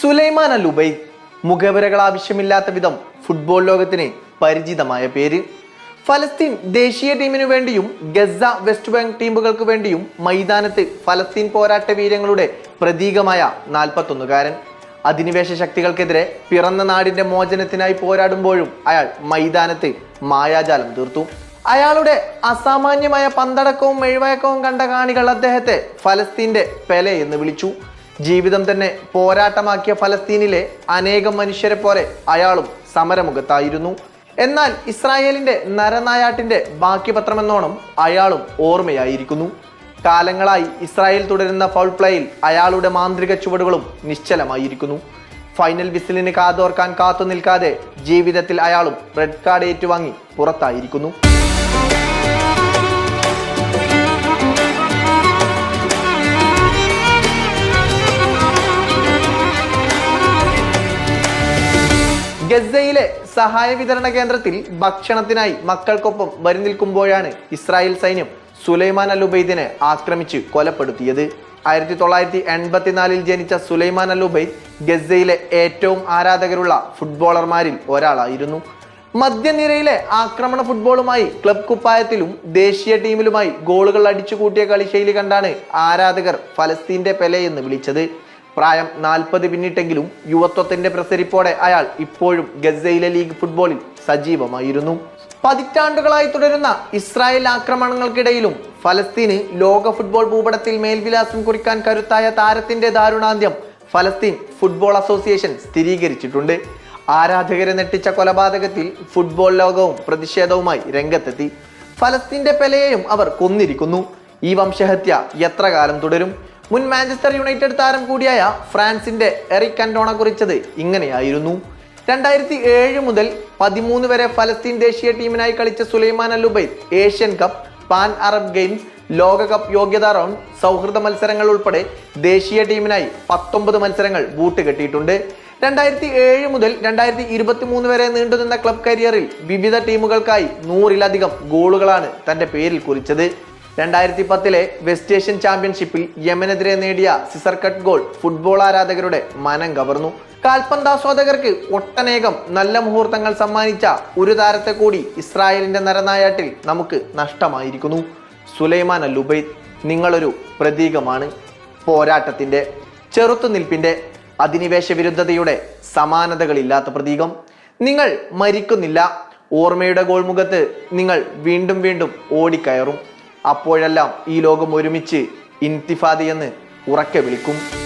സുലൈമാൻ അൽ ഉബൈദ് മുഖവരകൾ ആവശ്യമില്ലാത്ത വിധം ഫുട്ബോൾ ലോകത്തിന് പരിചിതമായ പേര്. ഫലസ്തീൻ ദേശീയ ടീമിനു വേണ്ടിയും ഗസ വെസ്റ്റ് ബാങ്ക് ടീമുകൾക്ക് വേണ്ടിയും മൈതാനത്ത് ഫലസ്തീൻ പോരാട്ട വീരങ്ങളുടെ പ്രതീകമായ നാൽപ്പത്തൊന്നുകാരൻ. അധിനിവേശ ശക്തികൾക്കെതിരെ പിറന്ന നാടിന്റെ മോചനത്തിനായി പോരാടുമ്പോഴും അയാൾ മൈതാനത്ത് മായാജാലം തീർത്തു. അയാളുടെ അസാമാന്യമായ പന്തടക്കവും മെഴുവയക്കവും കണ്ട കാണികൾ അദ്ദേഹത്തെ ഫലസ്തീന്റെ പെലെ എന്ന് വിളിച്ചു. ജീവിതം തന്നെ പോരാട്ടമാക്കിയ ഫലസ്തീനിലെ അനേകം മനുഷ്യരെ പോലെ അയാളും സമരമുഖത്തായിരുന്നു. എന്നാൽ ഇസ്രായേലിന്റെ നരനായാട്ടിന്റെ ബാക്കി പത്രമെന്നോണം അയാളും ഓർമ്മയായിരിക്കുന്നു. കാലങ്ങളായി ഇസ്രായേൽ തുടരുന്ന ഫൗൾ പ്ലേയിൽ അയാളുടെ മാന്ത്രിക ചുവടുകളും നിശ്ചലമായിരിക്കുന്നു. ഫൈനൽ വിസിലിന് കാതോർക്കാൻ കാത്തു നിൽക്കാതെ ജീവിതത്തിൽ അയാളും റെഡ് കാർഡ് ഏറ്റുവാങ്ങി പുറത്തായിരിക്കുന്നു. ഗസയിലെ സഹായ വിതരണ കേന്ദ്രത്തിൽ ഭക്ഷണത്തിനായി മക്കൾക്കൊപ്പം വരി നിൽക്കുമ്പോഴാണ് ഇസ്രായേൽ സൈന്യം സുലൈമാൻ അൽ ഉബൈദിനെ ആക്രമിച്ച് കൊലപ്പെടുത്തിയത്. ആയിരത്തി തൊള്ളായിരത്തി എൺപത്തിനാലിൽ ജനിച്ച സുലൈമാൻ അൽ ഉബൈദ് ഗസയിലെ ഏറ്റവും ആരാധകരുള്ള ഫുട്ബോളർമാരിൽ ഒരാളായിരുന്നു. മധ്യനിരയിലെ ആക്രമണ ഫുട്ബോളുമായി ക്ലബ് കുപ്പായത്തിലും ദേശീയ ടീമിലുമായി ഗോളുകൾ അടിച്ചുകൂട്ടിയ കളിശൈലി കണ്ടാണ് ആരാധകർ ഫലസ്തീന്റെ പെലെ എന്ന് വിളിച്ചത്. പ്രായം നാൽപ്പത് പിന്നിട്ടെങ്കിലും യുവത്വത്തിന്റെ പ്രസരിപ്പോടെ അയാൾ ഇപ്പോഴും ഗസയിലെ ലീഗ് ഫുട്ബോളിൽ സജീവമായിരുന്നു. പതിറ്റാണ്ടുകളായി തുടരുന്ന ഇസ്രായേൽ ആക്രമണങ്ങൾക്കിടയിലും ഫലസ്തീന് ലോക ഫുട്ബോൾ ഭൂപടത്തിൽ മേൽവിലാസം കുറിക്കാൻ കരുത്തായ താരത്തിന്റെ ദാരുണാന്ത്യം ഫലസ്തീൻ ഫുട്ബോൾ അസോസിയേഷൻ സ്ഥിരീകരിച്ചിട്ടുണ്ട്. ആരാധകരെ നെട്ടിച്ച കൊലപാതകത്തിൽ ഫുട്ബോൾ ലോകവും പ്രതിഷേധവുമായി രംഗത്തെത്തി. ഫലസ്തീന്റെ പെലയെയും അവർ കൊന്നിരിക്കുന്നു. ഈ വംശഹത്യ എത്ര കാലം തുടരും? മുൻ മാഞ്ചസ്റ്റർ യുണൈറ്റഡ് താരം കൂടിയായ ഫ്രാൻസിന്റെ എറിക് അന്റോണ കുറിച്ചത് ഇങ്ങനെയായിരുന്നു. രണ്ടായിരത്തി ഏഴ് മുതൽ പതിമൂന്ന് വരെ ഫലസ്തീൻ ദേശീയ ടീമിനായി കളിച്ച Sulaiman അലുബൈ Asian cup Pan Arab games ലോകകപ്പ് യോഗ്യതാ റൗണ്ട് സൗഹൃദ മത്സരങ്ങൾ ഉൾപ്പെടെ ദേശീയ ടീമിനായി പത്തൊമ്പത് മത്സരങ്ങൾ ബൂട്ട് കെട്ടിയിട്ടുണ്ട്. രണ്ടായിരത്തി ഏഴ് മുതൽ രണ്ടായിരത്തി ഇരുപത്തി മൂന്ന് വരെ നീണ്ടുനിന്ന ക്ലബ് കരിയറിൽ വിവിധ ടീമുകൾക്കായി നൂറിലധികം ഗോളുകളാണ് തന്റെ പേരിൽ കുറിച്ചത്. രണ്ടായിരത്തി പത്തിലെ വെസ്റ്റ് ഏഷ്യൻ ചാമ്പ്യൻഷിപ്പിൽ യമനെതിരെ നേടിയ സിസർ കട്ട് ഗോൾ ഫുട്ബോൾ ആരാധകരുടെ മനം കവർന്നു. കാൽപന്താസ്വാദകർക്ക് ഒട്ടനേകം നല്ല മുഹൂർത്തങ്ങൾ സമ്മാനിച്ച ഒരു താരത്തെ കൂടി ഇസ്രായേലിന്റെ നരനായാട്ടിൽ നമുക്ക് നഷ്ടമായിരിക്കുന്നു. സുലൈമാൻ അൽ ഉബൈദ് നിങ്ങളൊരു പ്രതീകമാണ് പോരാട്ടത്തിന്റെ ചെറുത്തുനിൽപ്പിന്റെ അധിനിവേശ വിരുദ്ധതയുടെ സമാനതകളില്ലാത്ത പ്രതീകം. നിങ്ങൾ മരിക്കുന്നില്ല. ഓർമ്മയുടെ ഗോൾമുഖത്ത് നിങ്ങൾ വീണ്ടും വീണ്ടും ഓടിക്കയറും. അപ്പോഴെല്ലാം ഈ ലോകം ഒരുമിച്ച് ഇൻതിഫാദി എന്ന് ഉറക്കെ വിളിക്കും.